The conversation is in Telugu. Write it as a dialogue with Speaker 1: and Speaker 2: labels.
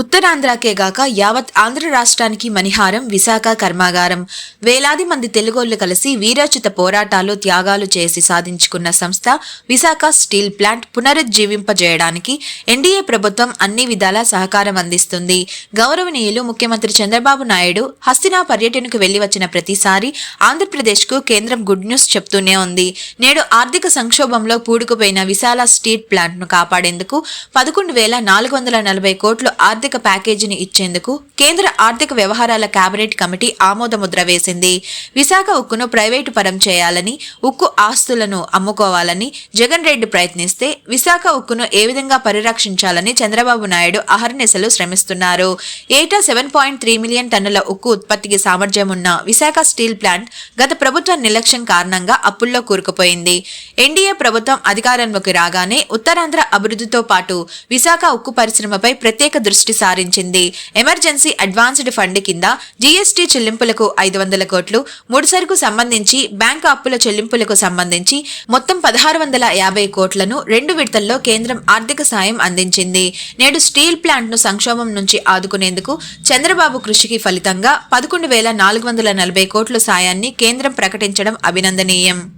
Speaker 1: ఉత్తరాంధ్రకే గాక యావత్ ఆంధ్ర రాష్ట్రానికి మణిహారం విశాఖ కర్మాగారం. వేలాది మంది తెలుగోళ్ళు కలిసి వీరోచిత పోరాటాలు త్యాగాలు చేసి సాధించుకున్న సంస్థ విశాఖ స్టీల్ ప్లాంట్ పునరుజ్జీవింపజేయడానికి ఎన్డీఏ ప్రభుత్వం అన్ని విధాలా సహకారం అందిస్తుంది. గౌరవనీయులు ముఖ్యమంత్రి చంద్రబాబు నాయుడు హస్తినా పర్యటనకు వెళ్ళి వచ్చిన ప్రతిసారి ఆంధ్రప్రదేశ్కు కేంద్రం గుడ్ న్యూస్ చెప్తూనే ఉంది. నేడు ఆర్థిక సంక్షోభంలో పూడుకుపోయిన విశాల స్టీల్ ప్లాంట్ను కాపాడేందుకు పదకొండు వేల నాలుగు వందల నలభై కోట్లు ఆర్థిక ప్యాకేజీని ఇచ్చేందుకు కేంద్ర ఆర్థిక వ్యవహారాల కేబినెట్ కమిటీ ఆమోదముద్ర వేసింది. విశాఖ ఉక్కును ప్రైవేటు పరం చేయాలని ఉక్కు ఆస్తులను అమ్ముకోవాలని జగన్ రెడ్డి ప్రయత్నిస్తే విశాఖ ఉక్కును ఏ విధంగా పరిరక్షించాలని చంద్రబాబు నాయుడు అహర్నిశలు శ్రమిస్తున్నారు. ఏటా సెవెన్ పాయింట్ త్రీ మిలియన్ టన్నుల ఉక్కు ఉత్పత్తికి సామర్థ్యం ఉన్న విశాఖ స్టీల్ ప్లాంట్ గత ప్రభుత్వ నిర్లక్ష్యం కారణంగా అప్పుల్లో కూరుకుపోయింది. ఎన్డీఏ ప్రభుత్వం అధికారంలోకి రాగానే ఉత్తరాంధ్ర అభివృద్ధితో పాటు విశాఖ ఉక్కు పరిశ్రమపై ప్రత్యేక దృష్టి సారించింది. ఎమర్జెన్సీ అడ్వాన్స్డ్ ఫండ్ కింద జీఎస్టీ చెల్లింపులకు ఐదు వందల కోట్లు ముడిసరుకు సంబంధించి బ్యాంకు అప్పుల చెల్లింపులకు సంబంధించి మొత్తం పదహారు వందల యాభై కోట్లను రెండు విడతల్లో కేంద్రం ఆర్థిక సాయం అందించింది. నేడు స్టీల్ ప్లాంట్ను సంక్షోభం నుంచి ఆదుకునేందుకు చంద్రబాబు కృషికి ఫలితంగా పదకొండు వేల నాలుగు వందల నలభై కోట్ల సాయాన్ని కేంద్రం ప్రకటించడం అభినందనీయం.